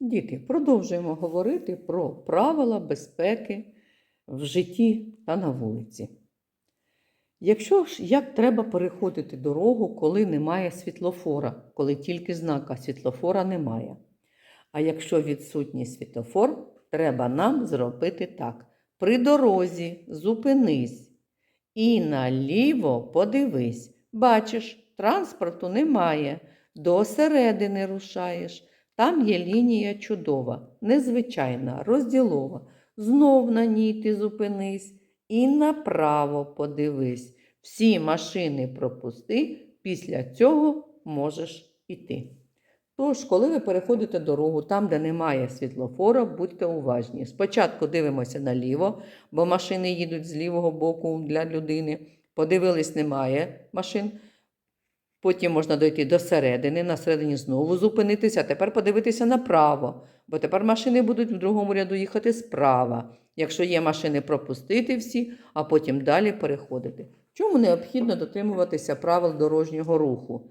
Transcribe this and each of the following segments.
Діти, продовжуємо говорити про правила безпеки в житті та на вулиці. Якщо ж як треба переходити дорогу, коли немає світлофора, коли тільки знака світлофора немає. А якщо відсутній світлофор, треба нам зробити так: при дорозі зупинись і наліво подивись. Бачиш, транспорту немає, до середини рушаєш. Там є лінія чудова, незвичайна, розділова. Знов на ній ти зупинись і направо подивись. Всі машини пропусти, після цього можеш іти. Тож, коли ви переходите дорогу там, де немає світлофора, будьте уважні. Спочатку дивимося наліво, бо машини їдуть з лівого боку для людини. Подивились, немає машин. Потім можна дойти до середини, на середині знову зупинитися, а тепер подивитися направо, бо тепер машини будуть в другому ряду їхати справа. Якщо є машини, пропустити всі, а потім далі переходити. Чому необхідно дотримуватися правил дорожнього руху?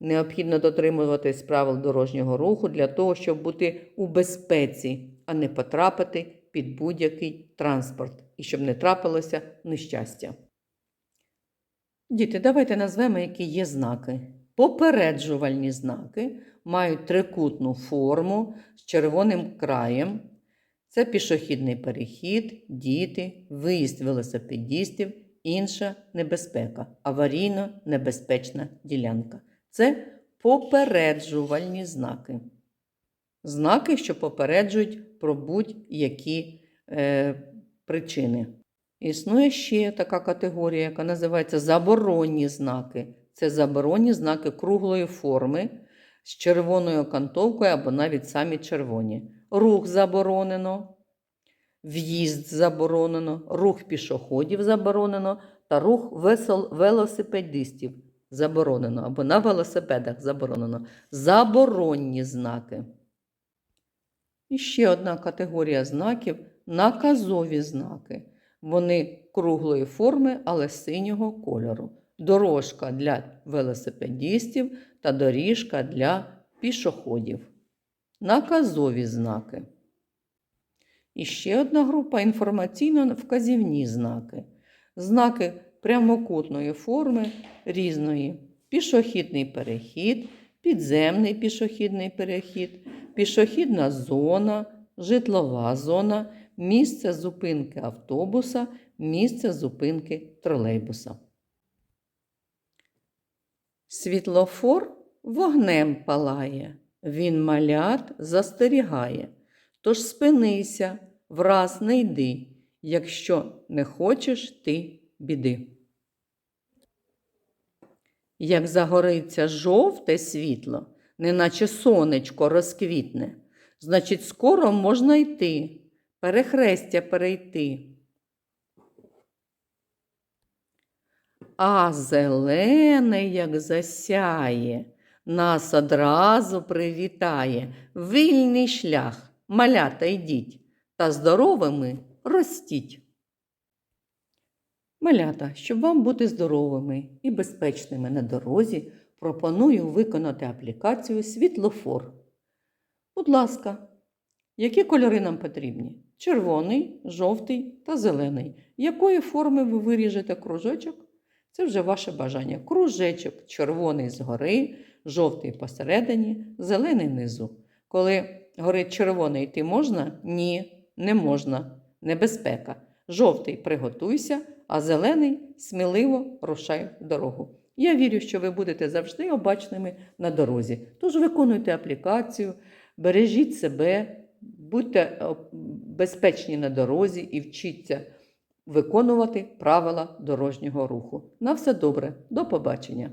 Необхідно дотримуватись правил дорожнього руху для того, щоб бути у безпеці, а не потрапити під будь-який транспорт і щоб не трапилося нещастя. Діти, давайте назвемо, які є знаки. Попереджувальні знаки мають трикутну форму з червоним краєм. Це пішохідний перехід, діти, виїзд велосипедістів, інша небезпека, аварійно-небезпечна ділянка. Це попереджувальні знаки. Знаки, що попереджують про будь-які е, причини. Існує ще така категорія, яка називається заборонні знаки. Це заборонні знаки круглої форми з червоною окантовкою або навіть самі червоні. Рух заборонено, в'їзд заборонено, рух пішоходів заборонено та рух велосипедистів заборонено або на велосипедах заборонено. Заборонні знаки. І ще одна категорія знаків наказові знаки. Вони круглої форми, але синього кольору. Дорожка для велосипедістів та доріжка для пішоходів. Наказові знаки. І ще одна група інформаційно-вказівні знаки. Знаки прямокутної форми різної. Пішохідний перехід, підземний пішохідний перехід, пішохідна зона, житлова зона, місце зупинки автобуса, місце зупинки тролейбуса. Світлофор вогнем палає, він малят застерігає. Тож спинися, враз не йди, якщо не хочеш ти біди. Як загориться жовте світло, неначе сонечко розквітне, значить, скоро можна йти, перехрестя перейти. А зелене, як засяє, нас одразу привітає. Вільний шлях, малята йдіть, та здоровими ростіть. Малята, щоб вам бути здоровими і безпечними на дорозі, пропоную виконати аплікацію Світлофор. Будь ласка, які кольори нам потрібні? Червоний, жовтий та зелений. Якої форми ви виріжете кружочок? Це вже ваше бажання. Кружечок червоний згори, жовтий посередині, зелений внизу. Коли горить червоний, йти можна? Ні, не можна. Небезпека. Жовтий приготуйся, а зелений сміливо рушай дорогу. Я вірю, що ви будете завжди обачними на дорозі. Тож виконуйте аплікацію, бережіть себе, будьте безпечні на дорозі і вчіться виконувати правила дорожнього руху. На все добре, до побачення!